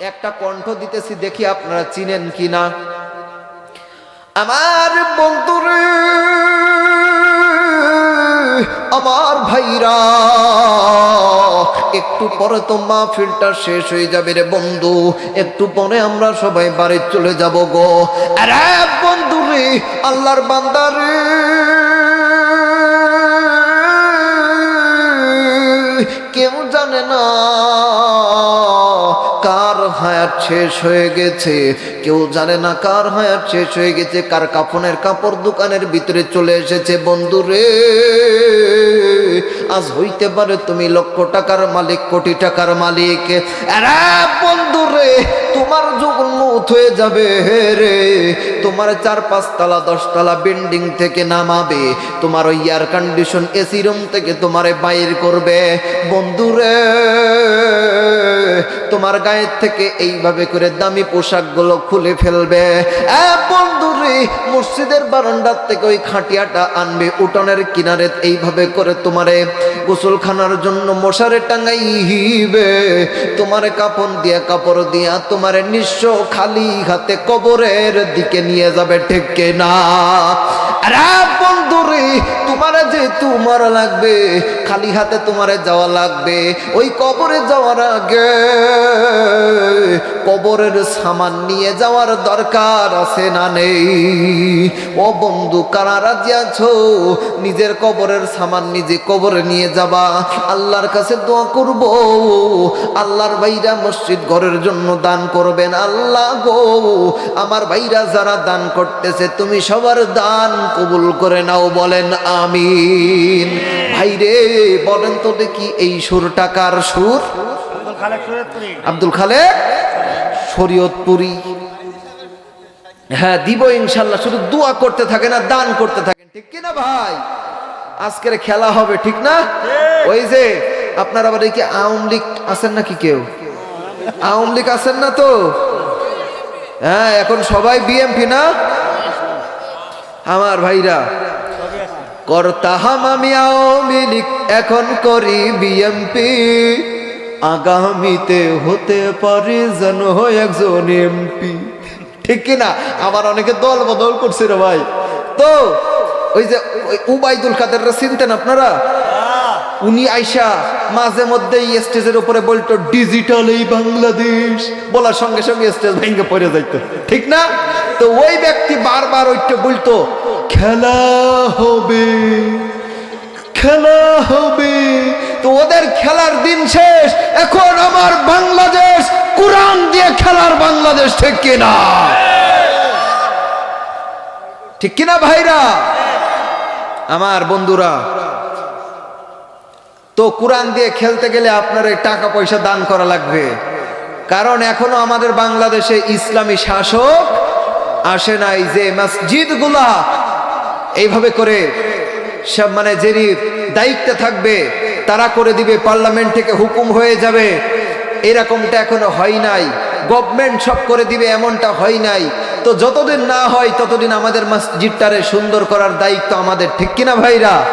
একটা কণ্ঠ দিতেছি, দেখি আপনারা চিনেন কি না আমার বন্ধুরে, আমার ভাইরা, একটু পরে তো মাহফিলটা শেষ হয়ে যাবে রে বন্ধু, একটু পরে আমরা সবাই বাড়ি চলে যাব গো। আরে বন্ধু রে আল্লাহর বান্দারে, কেউ জানে না হায়াত শেষ হয়ে গেছে। কেউ জানে না কার হায়াত শেষ হয়ে গেছে, কার কাপনের কাপড় দোকানের ভিতরে চলে এসেছে। বন্ধু রে, আজ হইতে পারে তুমি লক্ষ টাকার মালিক, কোটি টাকার মালিক। বন্ধু রে, তোমার যখন মত হয়ে যাবে রে তোমার চার পাঁচতলা দশতলা বিল্ডিং থেকে নামাবে। তোমার ওই এয়ার কন্ডিশন এসি রুম থেকে তোমারে বাইর করবে। বন্ধু রে তোমার গায়ের থেকে এইভাবে করে দামি পোশাকগুলো খুলে ফেলবে। এ বন্ধু মসজিদের বারান্দার থেকে ওই খাটিয়াটা আনবে, উঠোনের কিনারে এইভাবে করে তোমারে গোসলখানার জন্য মশারে টাঙ্গাইবে তোমারে কাপড় দিয়া কাপড় দিয়া তোমারে নিঃস্ব খালি হাতে কবরের দিকে নিয়ে যাবে ঠিক না আরে বন্ধু রে, তোমার যে তোমার লাগবে, খালি হাতে তোমার যাওয়া লাগবে, ওই কবরে যাওয়ার আগে কবরের সামান নিয়ে যাওয়ার দরকার আছে না নেই? ও বন্ধু কারা রাজি আছো? নিজের কবরের সামান নিজে কবরে নিয়ে যাবা। আল্লাহর কাছে দোয়া করব। আল্লাহর ভাইরা মসজিদ ঘরের জন্য দান করবেন। আল্লাহ গো আমার ভাইরা যারা দান করতেছে তুমি সবার দান কবুল করে নাও বলেন আমিন। ভাইরে বলেন তো দেখি এই সুর? টাকার সুর আব্দুল খালেক? শরীয়তপুরি হ্যাঁ দিব ইনশাল্লাহ শুধু দোয়া করতে থাকেন আর দান করতে থাকেন। ঠিক কিনা ভাই? আজকের খেলা হবে ঠিক না? ওই যে আপনার আবার এই কি আওয়ামী লীগ আছেন নাকি কেউ? আওয়ামী লীগ আছেন না তো? হ্যাঁ এখন সবাই বিএমপি না? আমার ভাইরা করতাহাম আমি আওয়ামী লীগ এখন করি বিএমপি। আগামীতে হতে পারে যেন হয় একজন এমপি। ঠিক কিনা আবার অনেকে দল বদল করছে রে ভাই। তো, ওই যে উবাইদুল কাদেররা চিনতেন আপনারা? উনি আইসা মাঝে মধ্যে স্টেজের উপরে বলতো, ডিজিটাল এই বাংলাদেশ। বলার সঙ্গে সঙ্গে স্টেজ ভেঙে পড়ে যাইতো। ঠিক না? তো ওই ব্যক্তি বারবার ওইটা বলতো, খেলা হবে খেলা হবে। তো ওদের খেলার দিন শেষ। এখন আমার বাংলাদেশ, কোরআন দিয়ে খেলার বাংলাদেশ ঠিক কিনা? ঠিক কিনা ভাইরা? আমার বন্ধুরা, তো কোরআন দিয়ে খেলতে গেলে আপনার এই টাকা পয়সা দান করা লাগবে। কারণ এখনও আমাদের বাংলাদেশে ইসলামী শাসক আসে নাই যে মসজিদগুলা এইভাবে করে সব মানে যিনি দায়িত্বে থাকবে তারা করে দিবে, পার্লামেন্ট থেকে হুকুম হয়ে যাবে। এরকমটা এখনও হয় নাই। গভর্নমেন্ট সব করে দিবে, এমনটা হয় নাই। তো যতদিন না হয়, ততদিন আমাদের মসজিদটারে সুন্দর করার দায়িত্ব আমাদের, ঠিক কিনা ভাইরা?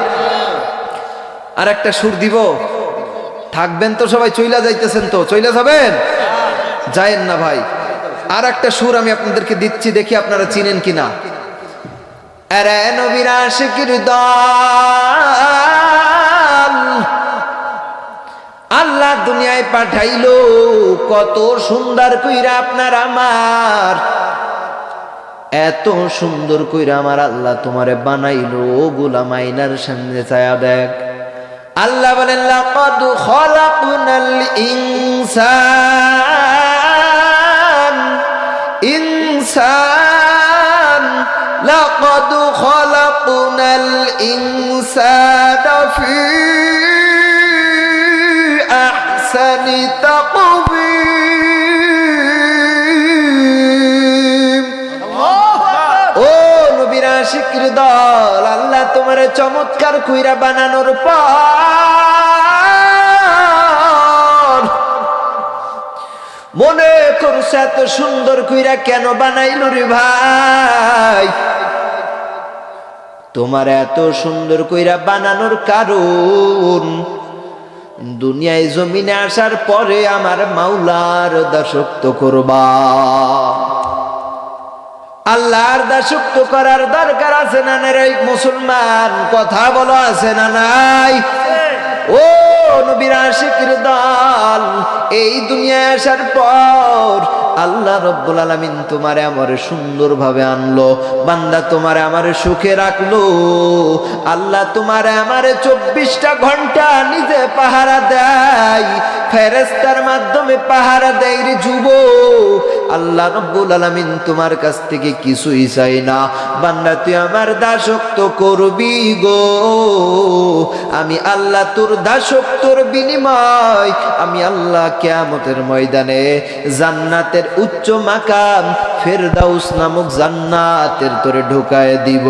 আর একটা সুর দিব। থাকবেন তো সবাই, চইলা যাইতেছেন তো, চইলা যাবেন? যায়েন না ভাই। আর একটা সুর আমি আপনাদেরকে দিচ্ছি, দেখি আপনারা চিনেন কিনা। আরে নবীর আশিকির দল। দুনিয়ায় পাঠাইলো, কত সুন্দর কইরা আপনার আমার। এত সুন্দর কইরা আমার আল্লাহ তোমারে বানাইলো গোলাম আইনার সামনে ছায়া দেখ। আল্লাহ বলেন, লাকাদ খলাকনাল ইনসান ইনসান, লাকাদ খলাকনাল ইনসান ফি আশিকির দল, আল্লাহ তোমার চমৎকার কুইরা বানানোর পর। মনে করছে এত সুন্দর কুইরা কেন বানাইল রে ভাই? তোমার এত সুন্দর কইরা বানানোর কারণ, দুনিয়ায় জমিনে আসার পরে আমার মাওলার দাসত্ব করবা। আল্লাহর দাসত্ব করার দরকার আছে না নাই মুসলমান? কথা বলো আছে না নাই? ও নবীর দল, এই আসার পর আল্লাহ রব্বুল আলামিন তোমারে আনলো। বান্দা তোমারে আমারে সুখে রাখল। আল্লাহ তোমারে আমারে চব্বিশটা ঘণ্টা নিজে পাহারা দেয়। ফেরেস্তার মাধ্যমে পাহারা দেয় রে যুব আল্লাহ রব্বুল আলামিন তোমার কাছ থেকে কিছুই চাই না। বান্দা, তুই আমার দাসত্ব করবি গো। আমি আল্লাহ তোর দাসত্বর বিনিময়। আমি আল্লাহ কিয়ামতের ময়দানে জান্নাতের উচ্চ মাকাম ফেরদাউস নামক জান্নাতের তোরে ঢোকায় দিব।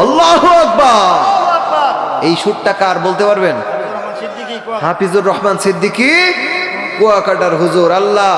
আল্লাহু আকবার! এই সুরটা কার বলতে পারবেন? হাফিজুর রহমান সিদ্দিকী? কুয়াকাটার হুজুর, আল্লাহ।